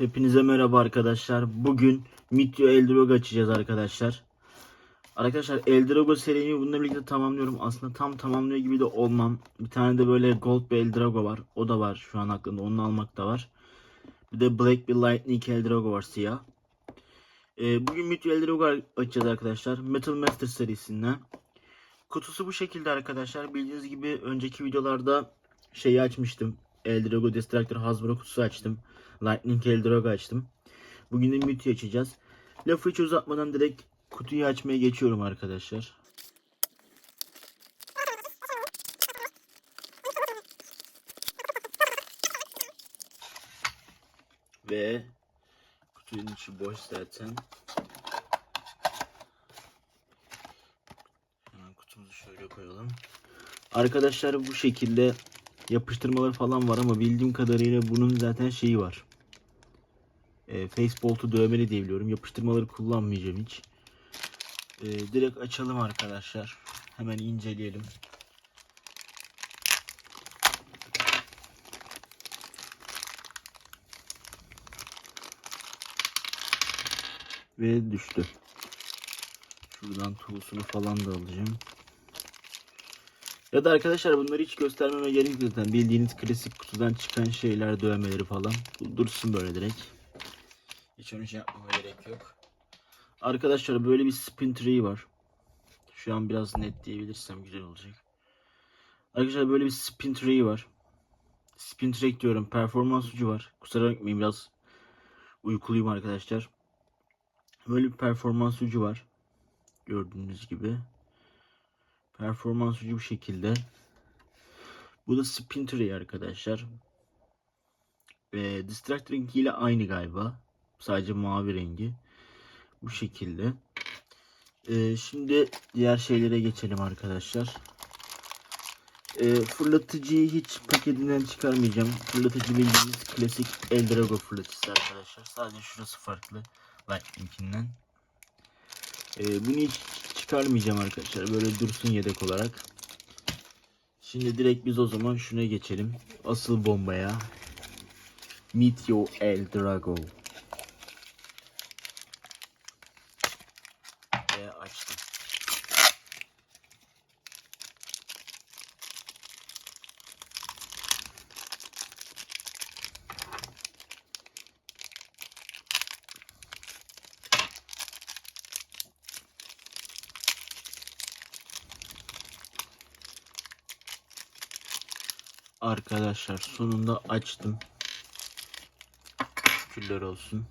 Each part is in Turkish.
Hepinize merhaba arkadaşlar. Bugün Mityo Eldrogo açacağız arkadaşlar. Arkadaşlar Eldrogo serimi bununla birlikte tamamlıyorum. Aslında tam tamamlıyor gibi de olmam. Bir tane de böyle Gold bir Eldrogo var. O da var şu an aklımda. Onu almak da var. Bir de Black bir Lightning Eldrogo var siyah. Ee, bugün Mityo Eldrogo açacağız arkadaşlar. Metal Master serisinden. Kutusu bu şekilde arkadaşlar. Bildiğiniz gibi önceki videolarda şeyi açmıştım. Eldrogo Destructor Hasbro kutusu açtım. Lightning Eldrogo açtım. Bugün de Muti açacağız. Lafı hiç uzatmadan direkt kutuyu açmaya geçiyorum arkadaşlar. Ve kutunun içi boş zaten. Hemen kutumuzu şöyle koyalım. Arkadaşlar bu şekilde yapıştırmaları falan var ama bildiğim kadarıyla bunun zaten şeyi var. E, Facebolt'u dövmeli diye biliyorum. Yapıştırmaları kullanmayacağım hiç. E, direkt açalım arkadaşlar. Hemen inceleyelim. Ve düştü. Şuradan tuğusunu falan da alacağım. Ya da arkadaşlar bunları hiç göstermeme gerek yok zaten. Bildiğiniz klasik kutudan çıkan şeyler, dövmeleri falan. Dursun böyle direkt. Hiç onu şey yapmama gerek yok. Arkadaşlar böyle bir spin tree var. Şu an biraz net diyebilirsem güzel olacak. Arkadaşlar böyle bir spin tree var. Spin track diyorum. Performans ucu var. Kusura bakmayın biraz uykuluyum arkadaşlar. Böyle bir performans ucu var. Gördüğünüz gibi. Performans ucu bu şekilde. Bu da spin arkadaşlar. Ve distract rengi ile aynı galiba. Sadece mavi rengi. Bu şekilde. Ee, şimdi diğer şeylere geçelim arkadaşlar. Ee, fırlatıcıyı hiç paketinden çıkarmayacağım. Fırlatıcı bildiğiniz klasik Eldrago fırlatıcısı arkadaşlar. Sadece şurası farklı. Lightning'inden. Ee, bunu hiç çıkarmayacağım arkadaşlar. Böyle dursun yedek olarak. Şimdi direkt biz o zaman şuna geçelim. Asıl bombaya. Meteor El Drago. Ve açtım. Arkadaşlar sonunda açtım. Şükürler olsun.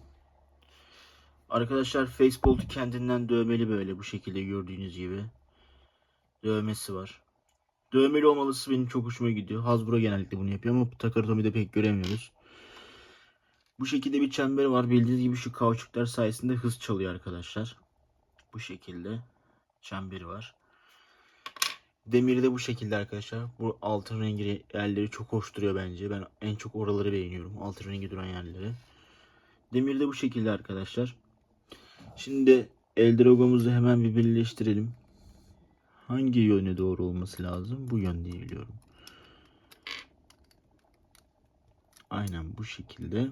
Arkadaşlar Facebook'u kendinden dövmeli böyle bu şekilde gördüğünüz gibi. Dövmesi var. Dövmeli olmalısı benim çok hoşuma gidiyor. Hasbro genellikle bunu yapıyor ama Takara Tommy'de pek göremiyoruz. Bu şekilde bir çember var. Bildiğiniz gibi şu kauçuklar sayesinde hız çalıyor arkadaşlar. Bu şekilde çemberi var. Demiri de bu şekilde arkadaşlar. Bu altın rengi yerleri çok hoş duruyor bence. Ben en çok oraları beğeniyorum. Altın rengi duran yerleri. Demir de bu şekilde arkadaşlar. Şimdi Eldrago'muzu hemen bir birleştirelim. Hangi yöne doğru olması lazım? Bu yön diye biliyorum. Aynen bu şekilde.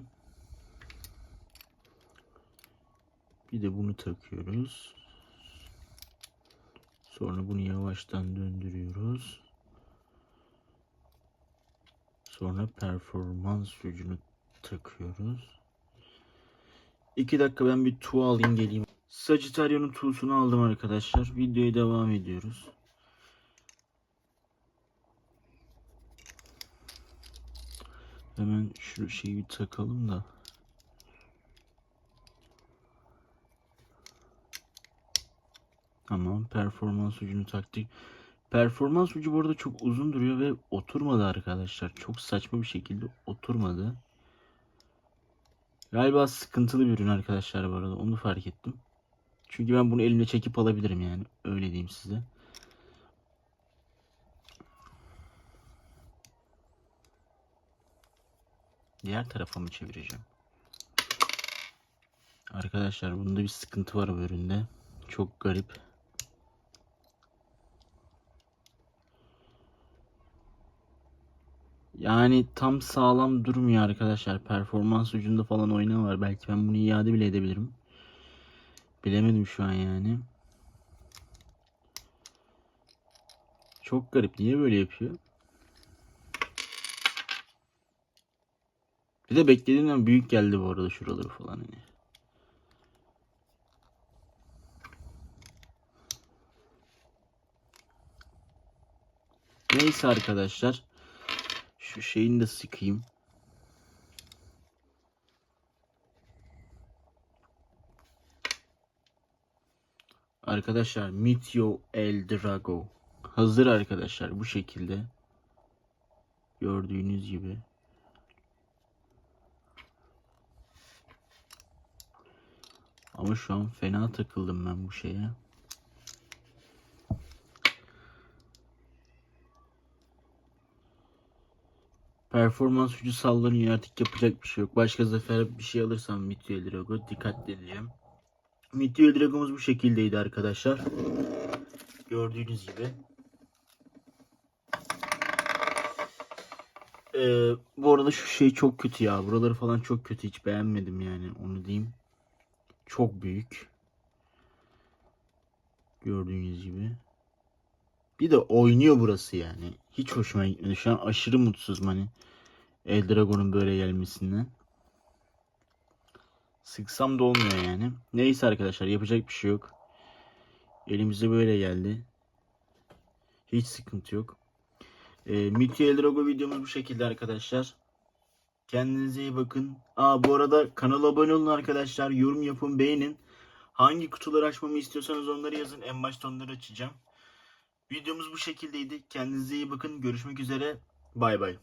Bir de bunu takıyoruz. Sonra bunu yavaştan döndürüyoruz. Sonra performans gücünü takıyoruz. 2 dakika ben bir tuğ alayım geleyim. Sagittario'nun tuğsunu aldım arkadaşlar. Videoya devam ediyoruz. Hemen şu şeyi bir takalım da. Tamam performans ucunu taktık. Performans ucu bu arada çok uzun duruyor ve oturmadı arkadaşlar. Çok saçma bir şekilde oturmadı. Galiba sıkıntılı bir ürün arkadaşlar bu arada. Onu fark ettim. Çünkü ben bunu elimle çekip alabilirim yani. Öyle diyeyim size. Diğer tarafa mı çevireceğim? Arkadaşlar bunda bir sıkıntı var bu üründe. Çok garip. Yani tam sağlam durmuyor arkadaşlar. Performans ucunda falan oyna var. Belki ben bunu iade bile edebilirim. Bilemedim şu an yani. Çok garip. Niye böyle yapıyor? Bir de beklediğimden büyük geldi bu arada şuraları falan hani. Neyse arkadaşlar. Şu şeyini de sıkayım. Arkadaşlar Mitio El Drago hazır arkadaşlar bu şekilde. Gördüğünüz gibi. Ama şu an fena takıldım ben bu şeye. Performans gücü sallanıyor artık yapacak bir şey yok. Başka zafer bir şey alırsam Mitio Drago dikkatli edeceğim. Mitio Drago'muz bu şekildeydi arkadaşlar. Gördüğünüz gibi. Ee, bu arada şu şey çok kötü ya. Buraları falan çok kötü. Hiç beğenmedim yani. Onu diyeyim. Çok büyük. Gördüğünüz gibi. Bir de oynuyor burası yani. Hiç hoşuma gitmedi. Şu an aşırı mutsuzum hani. Eldragon'un böyle gelmesinden. Sıksam da olmuyor yani. Neyse arkadaşlar yapacak bir şey yok. Elimize böyle geldi. Hiç sıkıntı yok. E, Mitya Eldrago videomuz bu şekilde arkadaşlar. Kendinize iyi bakın. Aa bu arada kanala abone olun arkadaşlar. Yorum yapın, beğenin. Hangi kutuları açmamı istiyorsanız onları yazın. En başta onları açacağım. Videomuz bu şekildeydi. Kendinize iyi bakın. Görüşmek üzere. Bay bay.